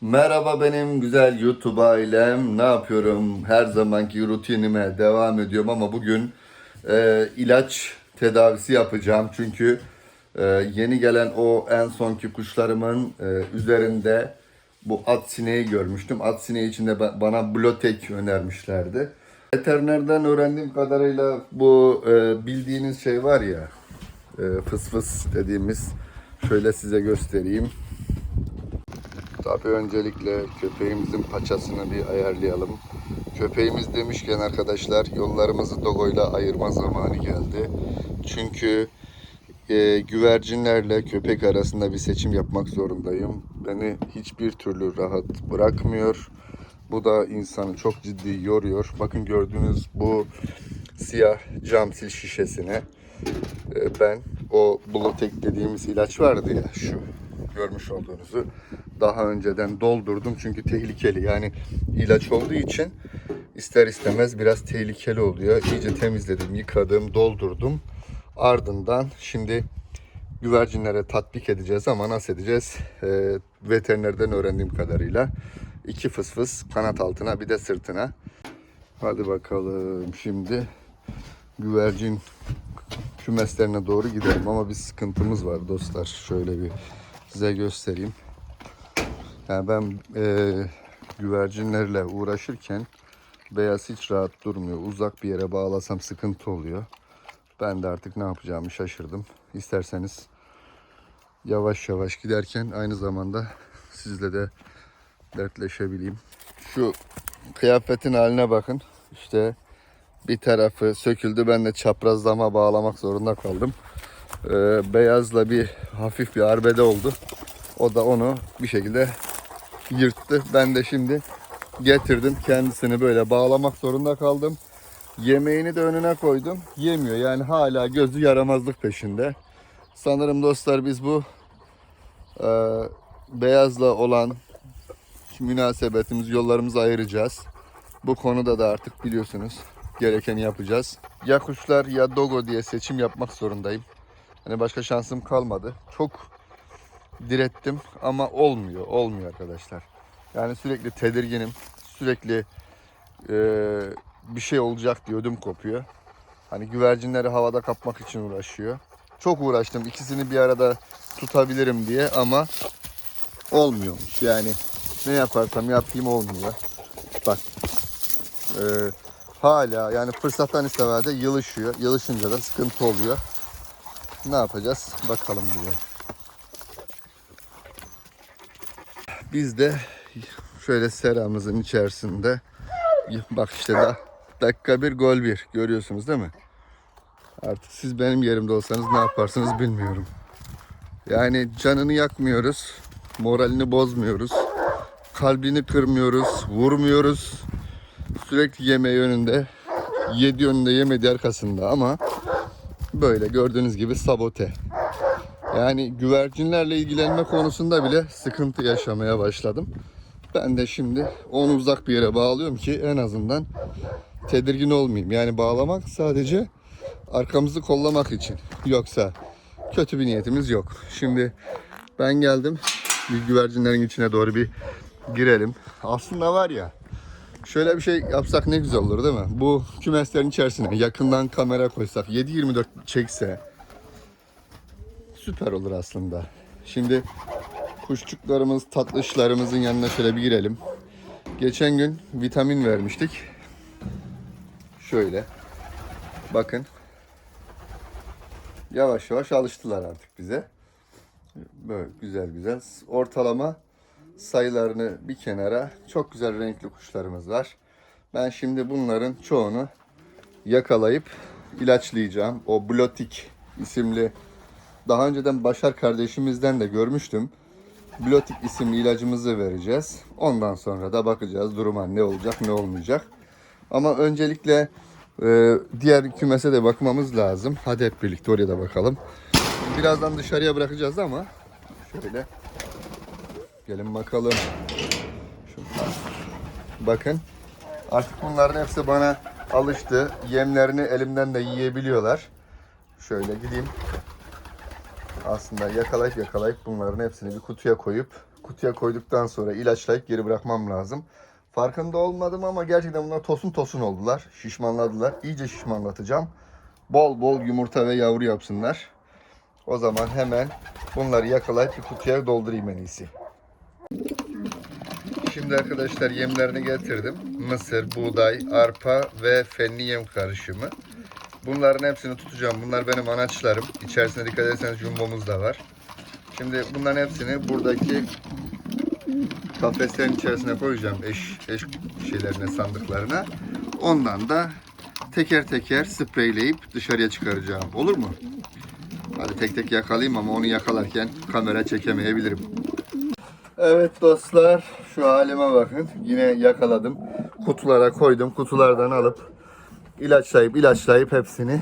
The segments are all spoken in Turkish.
Merhaba benim güzel YouTube ailem. Ne yapıyorum? Her zamanki rutinime devam ediyorum ama bugün e, ilaç tedavisi yapacağım. Çünkü e, yeni gelen o en sonki kuşlarımın e, üzerinde bu at sineği görmüştüm. At sineği içinde ba- bana Blotek önermişlerdi. Veterinerden öğrendiğim kadarıyla bu e, bildiğiniz şey var ya e, fıs fıs dediğimiz şöyle size göstereyim. Tabii öncelikle köpeğimizin paçasını bir ayarlayalım. Köpeğimiz demişken arkadaşlar yollarımızı Dogo'yla ayırma zamanı geldi. Çünkü e, güvercinlerle köpek arasında bir seçim yapmak zorundayım. Beni hiçbir türlü rahat bırakmıyor. Bu da insanı çok ciddi yoruyor. Bakın gördüğünüz bu siyah cam sil şişesine e, ben o Blotek dediğimiz ilaç vardı ya şu görmüş olduğunuzu daha önceden doldurdum çünkü tehlikeli yani ilaç olduğu için ister istemez biraz tehlikeli oluyor. İyice temizledim, yıkadım, doldurdum. Ardından şimdi güvercinlere tatbik edeceğiz ama nasıl edeceğiz? Ee, veterinerden öğrendiğim kadarıyla iki fıs fıs kanat altına bir de sırtına. Hadi bakalım şimdi güvercin kümeslerine doğru gidelim ama bir sıkıntımız var dostlar. Şöyle bir size göstereyim. Yani ben e, güvercinlerle uğraşırken beyaz hiç rahat durmuyor. Uzak bir yere bağlasam sıkıntı oluyor. Ben de artık ne yapacağımı şaşırdım. İsterseniz yavaş yavaş giderken aynı zamanda sizle de dertleşebileyim. Şu kıyafetin haline bakın. İşte bir tarafı söküldü. Ben de çaprazlama bağlamak zorunda kaldım. Ee, beyazla bir hafif bir arbede oldu. O da onu bir şekilde yırttı. Ben de şimdi getirdim. Kendisini böyle bağlamak zorunda kaldım. Yemeğini de önüne koydum. Yemiyor. Yani hala gözü yaramazlık peşinde. Sanırım dostlar biz bu e, beyazla olan münasebetimiz, yollarımızı ayıracağız. Bu konuda da artık biliyorsunuz gerekeni yapacağız. Ya kuşlar ya dogo diye seçim yapmak zorundayım. Hani başka şansım kalmadı. Çok direttim ama olmuyor. Olmuyor arkadaşlar. Yani sürekli tedirginim. Sürekli e, bir şey olacak diye ödüm kopuyor. Hani güvercinleri havada kapmak için uğraşıyor. Çok uğraştım ikisini bir arada tutabilirim diye ama olmuyormuş. Yani ne yaparsam yapayım olmuyor. Bak e, hala yani fırsattan istemede yılışıyor. Yılışınca da sıkıntı oluyor. Ne yapacağız bakalım diye. Biz de şöyle seramızın içerisinde bak işte da dakika bir gol bir görüyorsunuz değil mi? Artık siz benim yerimde olsanız ne yaparsınız bilmiyorum. Yani canını yakmıyoruz, moralini bozmuyoruz, kalbini kırmıyoruz, vurmuyoruz. Sürekli yemeği önünde, yedi önünde yemedi arkasında ama böyle gördüğünüz gibi sabote. Yani güvercinlerle ilgilenme konusunda bile sıkıntı yaşamaya başladım. Ben de şimdi onu uzak bir yere bağlıyorum ki en azından tedirgin olmayayım. Yani bağlamak sadece arkamızı kollamak için. Yoksa kötü bir niyetimiz yok. Şimdi ben geldim. Bir güvercinlerin içine doğru bir girelim. Aslında var ya şöyle bir şey yapsak ne güzel olur değil mi? Bu kümeslerin içerisine yakından kamera koysak 7-24 çekse süper olur aslında. Şimdi kuşçuklarımız, tatlışlarımızın yanına şöyle bir girelim. Geçen gün vitamin vermiştik. Şöyle. Bakın. Yavaş yavaş alıştılar artık bize. Böyle güzel güzel. Ortalama sayılarını bir kenara çok güzel renkli kuşlarımız var. Ben şimdi bunların çoğunu yakalayıp ilaçlayacağım. O Blotik isimli daha önceden Başar kardeşimizden de görmüştüm. Blotik isimli ilacımızı vereceğiz. Ondan sonra da bakacağız duruma ne olacak ne olmayacak. Ama öncelikle e, diğer kümese de bakmamız lazım. Hadi hep birlikte oraya da bakalım. Birazdan dışarıya bırakacağız ama şöyle gelin bakalım. Şunlar. Bakın artık bunların hepsi bana alıştı. Yemlerini elimden de yiyebiliyorlar. Şöyle gideyim aslında yakalayıp yakalayıp bunların hepsini bir kutuya koyup kutuya koyduktan sonra ilaçlayıp geri bırakmam lazım. Farkında olmadım ama gerçekten bunlar tosun tosun oldular. Şişmanladılar. İyice şişmanlatacağım. Bol bol yumurta ve yavru yapsınlar. O zaman hemen bunları yakalayıp bir kutuya doldurayım en iyisi. Şimdi arkadaşlar yemlerini getirdim. Mısır, buğday, arpa ve fenli yem karışımı. Bunların hepsini tutacağım. Bunlar benim anaçlarım. İçerisine dikkat ederseniz jumbomuz da var. Şimdi bunların hepsini buradaki kafeslerin içerisine koyacağım. Eş, eş şeylerine, sandıklarına. Ondan da teker teker spreyleyip dışarıya çıkaracağım. Olur mu? Hadi tek tek yakalayayım ama onu yakalarken kamera çekemeyebilirim. Evet dostlar şu halime bakın. Yine yakaladım. Kutulara koydum. Kutulardan alıp ilaçlayıp ilaçlayıp hepsini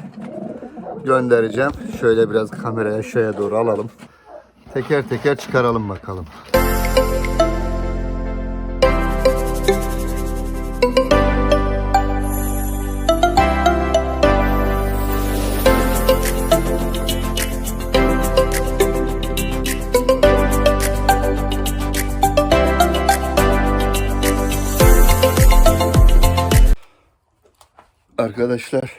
göndereceğim. Şöyle biraz kamerayı aşağıya doğru alalım. Teker teker çıkaralım bakalım. Arkadaşlar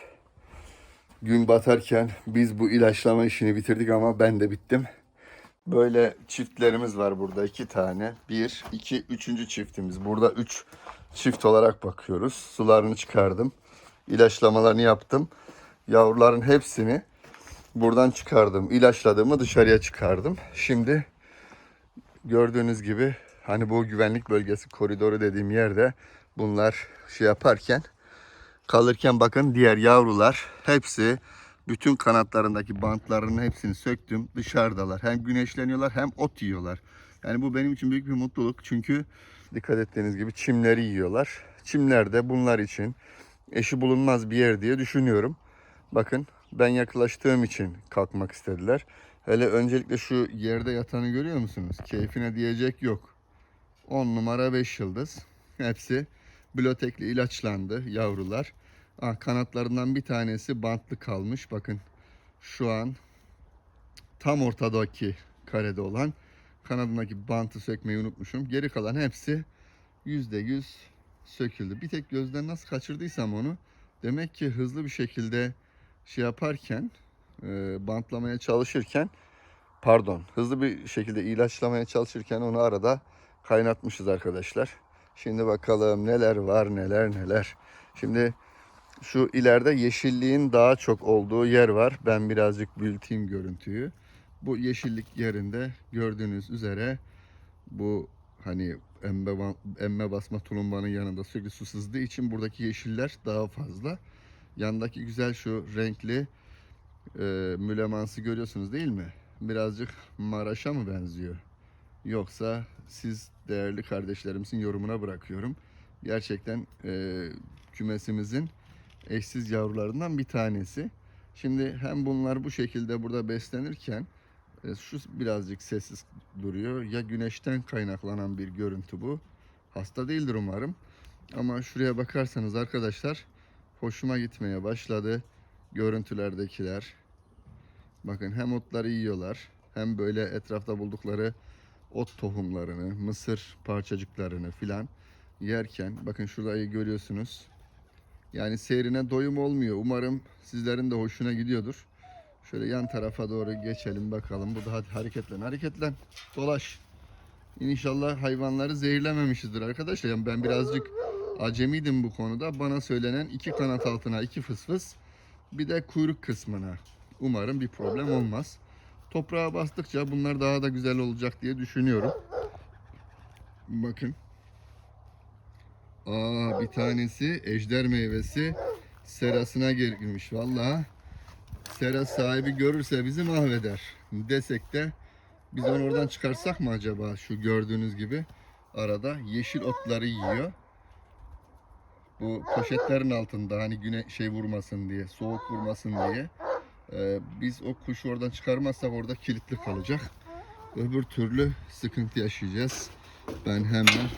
gün batarken biz bu ilaçlama işini bitirdik ama ben de bittim. Böyle çiftlerimiz var burada iki tane. Bir, iki, üçüncü çiftimiz. Burada üç çift olarak bakıyoruz. Sularını çıkardım. İlaçlamalarını yaptım. Yavruların hepsini buradan çıkardım. İlaçladığımı dışarıya çıkardım. Şimdi gördüğünüz gibi hani bu güvenlik bölgesi koridoru dediğim yerde bunlar şey yaparken kalırken bakın diğer yavrular hepsi bütün kanatlarındaki bantlarının hepsini söktüm. Dışarıdalar. Hem güneşleniyorlar hem ot yiyorlar. Yani bu benim için büyük bir mutluluk. Çünkü dikkat ettiğiniz gibi çimleri yiyorlar. Çimler de bunlar için eşi bulunmaz bir yer diye düşünüyorum. Bakın ben yaklaştığım için kalkmak istediler. Hele öncelikle şu yerde yatanı görüyor musunuz? Keyfine diyecek yok. 10 numara 5 yıldız. Hepsi blotekli ilaçlandı yavrular. Ah, kanatlarından bir tanesi bantlı kalmış. Bakın şu an tam ortadaki karede olan kanadındaki bantı sökmeyi unutmuşum. Geri kalan hepsi %100 söküldü. Bir tek gözden nasıl kaçırdıysam onu demek ki hızlı bir şekilde şey yaparken e, bantlamaya çalışırken pardon hızlı bir şekilde ilaçlamaya çalışırken onu arada kaynatmışız arkadaşlar. Şimdi bakalım neler var neler neler. Şimdi şu ileride yeşilliğin daha çok olduğu yer var. Ben birazcık büyüteyim görüntüyü. Bu yeşillik yerinde gördüğünüz üzere bu hani emme, emme basma tulumbanın yanında sürekli su sızdığı için buradaki yeşiller daha fazla. Yandaki güzel şu renkli e, mülemansı görüyorsunuz değil mi? Birazcık Maraş'a mı benziyor? Yoksa siz değerli kardeşlerimizin yorumuna bırakıyorum. Gerçekten e, kümesimizin eşsiz yavrularından bir tanesi. Şimdi hem bunlar bu şekilde burada beslenirken e, şu birazcık sessiz duruyor. Ya güneşten kaynaklanan bir görüntü bu. Hasta değildir umarım. Ama şuraya bakarsanız arkadaşlar hoşuma gitmeye başladı. Görüntülerdekiler. Bakın hem otları yiyorlar hem böyle etrafta buldukları ot tohumlarını, mısır parçacıklarını filan yerken bakın şurayı görüyorsunuz. Yani seyrine doyum olmuyor. Umarım sizlerin de hoşuna gidiyordur. Şöyle yan tarafa doğru geçelim bakalım. Bu da hadi hareketlen, hareketlen. Dolaş. İnşallah hayvanları zehirlememişizdir arkadaşlar. Yani ben birazcık acemiydim bu konuda. Bana söylenen iki kanat altına iki fıs fıs bir de kuyruk kısmına. Umarım bir problem olmaz. Toprağa bastıkça bunlar daha da güzel olacak diye düşünüyorum. Bakın. Aa bir tanesi ejder meyvesi serasına girmiş vallahi. Sera sahibi görürse bizi mahveder. Desek de biz onu oradan çıkarsak mı acaba şu gördüğünüz gibi arada yeşil otları yiyor. Bu poşetlerin altında hani güne şey vurmasın diye, soğuk vurmasın diye. Ee, biz o kuşu oradan çıkarmazsak orada kilitli kalacak. Öbür türlü sıkıntı yaşayacağız. Ben hemen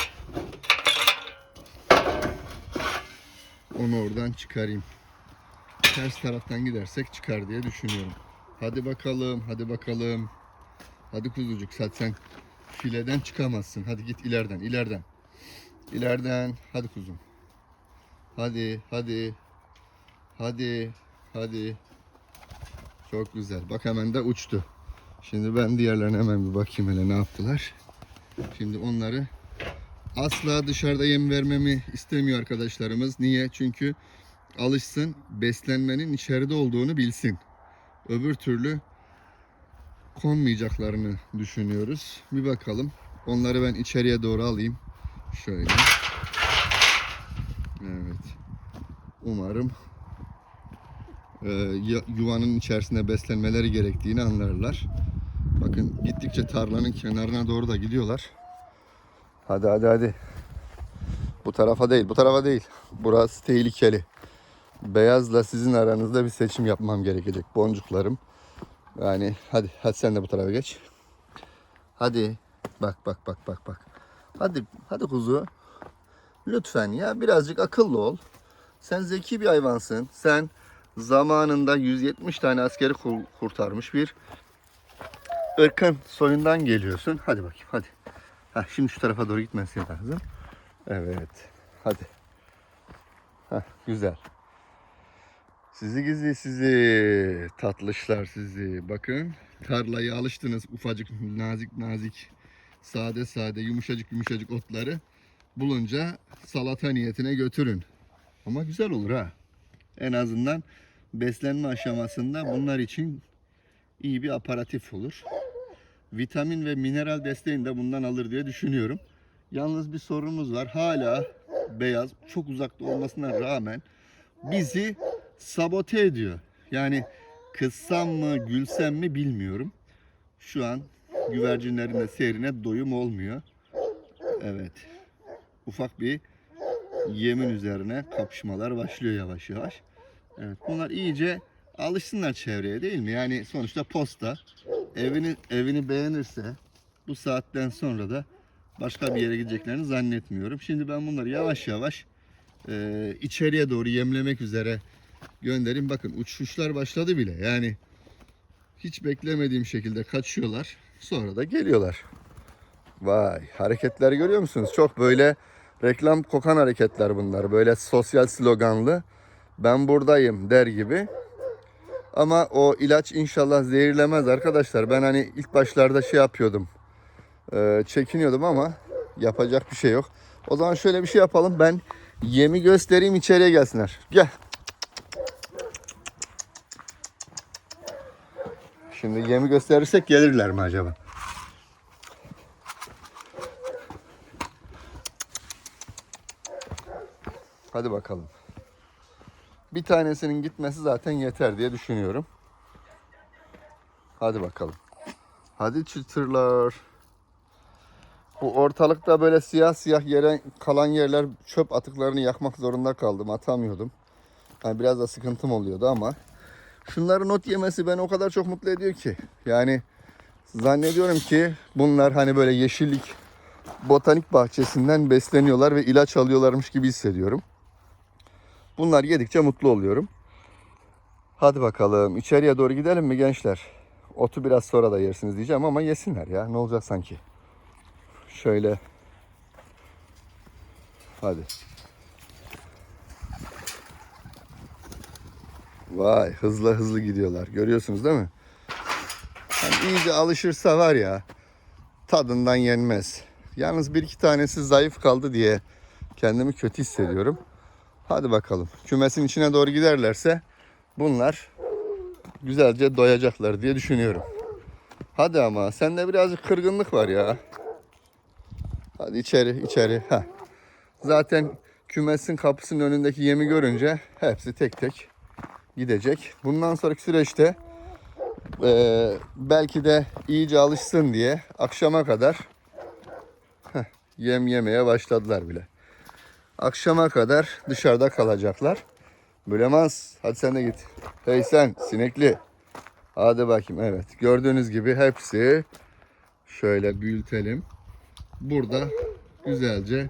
onu oradan çıkarayım. Ters taraftan gidersek çıkar diye düşünüyorum. Hadi bakalım, hadi bakalım. Hadi kuzucuk sen fileden çıkamazsın. Hadi git ileriden, ileriden. İleriden. Hadi kuzum. Hadi, hadi. Hadi, hadi. Çok güzel. Bak hemen de uçtu. Şimdi ben diğerlerine hemen bir bakayım hele ne yaptılar. Şimdi onları asla dışarıda yem vermemi istemiyor arkadaşlarımız. Niye? Çünkü alışsın, beslenmenin içeride olduğunu bilsin. Öbür türlü konmayacaklarını düşünüyoruz. Bir bakalım. Onları ben içeriye doğru alayım. Şöyle. Evet. Umarım yuvanın içerisinde beslenmeleri gerektiğini anlarlar. Bakın gittikçe tarlanın kenarına doğru da gidiyorlar. Hadi hadi hadi. Bu tarafa değil, bu tarafa değil. Burası tehlikeli. Beyazla sizin aranızda bir seçim yapmam gerekecek boncuklarım. Yani hadi hadi sen de bu tarafa geç. Hadi. Bak bak bak bak bak. Hadi hadi kuzu. Lütfen ya birazcık akıllı ol. Sen zeki bir hayvansın. Sen zamanında 170 tane askeri kur- kurtarmış bir ırkın soyundan geliyorsun. Hadi bakayım hadi. Heh, şimdi şu tarafa doğru gitmesi lazım. Evet. Hadi. Heh, güzel. Sizi gizli sizi tatlışlar sizi. Bakın tarlaya alıştınız ufacık nazik nazik sade sade yumuşacık yumuşacık otları bulunca salata niyetine götürün. Ama güzel olur ha. En azından beslenme aşamasında bunlar için iyi bir aparatif olur. Vitamin ve mineral desteğini de bundan alır diye düşünüyorum. Yalnız bir sorunumuz var. Hala beyaz çok uzakta olmasına rağmen bizi sabote ediyor. Yani kızsam mı gülsem mi bilmiyorum. Şu an güvercinlerin de seyrine doyum olmuyor. Evet. Ufak bir yemin üzerine kapışmalar başlıyor yavaş yavaş. Evet. Bunlar iyice alışsınlar çevreye değil mi? Yani sonuçta posta evini evini beğenirse bu saatten sonra da başka bir yere gideceklerini zannetmiyorum. Şimdi ben bunları yavaş yavaş e, içeriye doğru yemlemek üzere göndereyim. Bakın uçuşlar başladı bile. Yani hiç beklemediğim şekilde kaçıyorlar. Sonra da geliyorlar. Vay hareketleri görüyor musunuz? Çok böyle reklam kokan hareketler bunlar. Böyle sosyal sloganlı. Ben buradayım der gibi. Ama o ilaç inşallah zehirlemez arkadaşlar. Ben hani ilk başlarda şey yapıyordum. e, çekiniyordum ama yapacak bir şey yok. O zaman şöyle bir şey yapalım. Ben yemi göstereyim içeriye gelsinler. Gel. Şimdi yemi gösterirsek gelirler mi acaba? Hadi bakalım. Bir tanesinin gitmesi zaten yeter diye düşünüyorum. Hadi bakalım. Hadi çıtırlar. Bu ortalıkta böyle siyah siyah yere kalan yerler çöp atıklarını yakmak zorunda kaldım. Atamıyordum. Yani biraz da sıkıntım oluyordu ama şunların not yemesi beni o kadar çok mutlu ediyor ki. Yani zannediyorum ki bunlar hani böyle yeşillik botanik bahçesinden besleniyorlar ve ilaç alıyorlarmış gibi hissediyorum. Bunlar yedikçe mutlu oluyorum. Hadi bakalım içeriye doğru gidelim mi gençler? Otu biraz sonra da yersiniz diyeceğim ama yesinler ya. Ne olacak sanki? Şöyle. Hadi. Vay hızlı hızlı gidiyorlar. Görüyorsunuz değil mi? Yani iyice alışırsa var ya tadından yenmez. Yalnız bir iki tanesi zayıf kaldı diye kendimi kötü hissediyorum. Hadi bakalım. Kümesin içine doğru giderlerse bunlar güzelce doyacaklar diye düşünüyorum. Hadi ama sende birazcık kırgınlık var ya. Hadi içeri içeri. Heh. Zaten kümesin kapısının önündeki yemi görünce hepsi tek tek gidecek. Bundan sonraki süreçte eee, belki de iyice alışsın diye akşama kadar heh, yem yemeye başladılar bile. Akşama kadar dışarıda kalacaklar. Bülemans hadi sen de git. Hey sen sinekli. Hadi bakayım evet. Gördüğünüz gibi hepsi şöyle büyütelim. Burada güzelce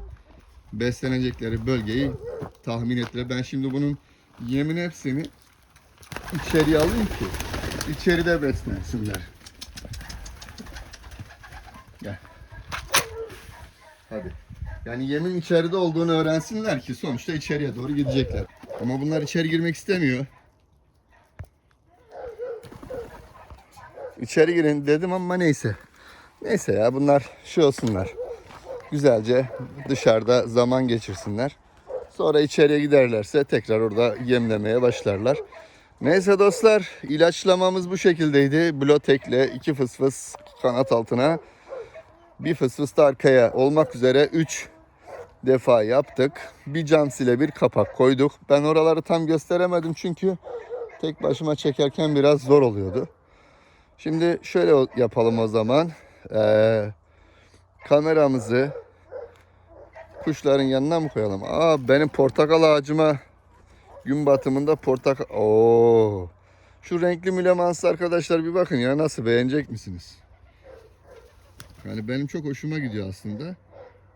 beslenecekleri bölgeyi tahmin ettiler. Ben şimdi bunun yemin hepsini içeriye alayım ki içeride beslensinler. Gel. Yani yemin içeride olduğunu öğrensinler ki sonuçta içeriye doğru gidecekler. Ama bunlar içeri girmek istemiyor. İçeri girin dedim ama neyse. Neyse ya bunlar şey olsunlar. Güzelce dışarıda zaman geçirsinler. Sonra içeriye giderlerse tekrar orada yemlemeye başlarlar. Neyse dostlar ilaçlamamız bu şekildeydi. Blotekle iki fıs fıs kanat altına bir fıs fıs da arkaya olmak üzere 3 defa yaptık. Bir cam sile bir kapak koyduk. Ben oraları tam gösteremedim çünkü tek başıma çekerken biraz zor oluyordu. Şimdi şöyle yapalım o zaman. Ee, kameramızı kuşların yanına mı koyalım? Aa benim portakal ağacıma gün batımında portakal... Oo. Şu renkli mülemansı arkadaşlar bir bakın ya nasıl beğenecek misiniz? Yani benim çok hoşuma gidiyor aslında.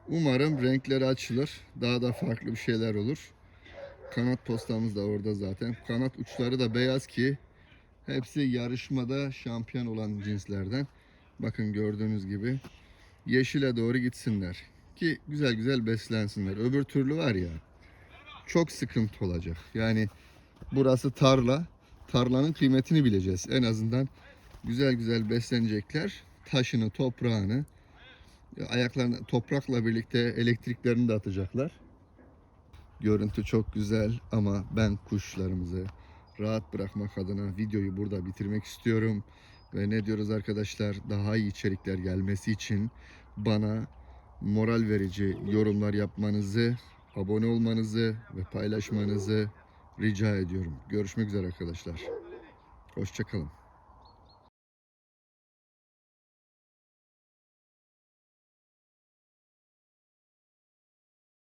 Umarım renkleri açılır. Daha da farklı bir şeyler olur. Kanat postamız da orada zaten. Kanat uçları da beyaz ki hepsi yarışmada şampiyon olan cinslerden. Bakın gördüğünüz gibi yeşile doğru gitsinler. Ki güzel güzel beslensinler. Öbür türlü var ya çok sıkıntı olacak. Yani burası tarla. Tarlanın kıymetini bileceğiz. En azından güzel güzel beslenecekler. Taşını, toprağını, ayaklarını toprakla birlikte elektriklerini de atacaklar. Görüntü çok güzel ama ben kuşlarımızı rahat bırakmak adına videoyu burada bitirmek istiyorum. Ve ne diyoruz arkadaşlar? Daha iyi içerikler gelmesi için bana moral verici yorumlar yapmanızı, abone olmanızı ve paylaşmanızı rica ediyorum. Görüşmek üzere arkadaşlar. Hoşçakalın.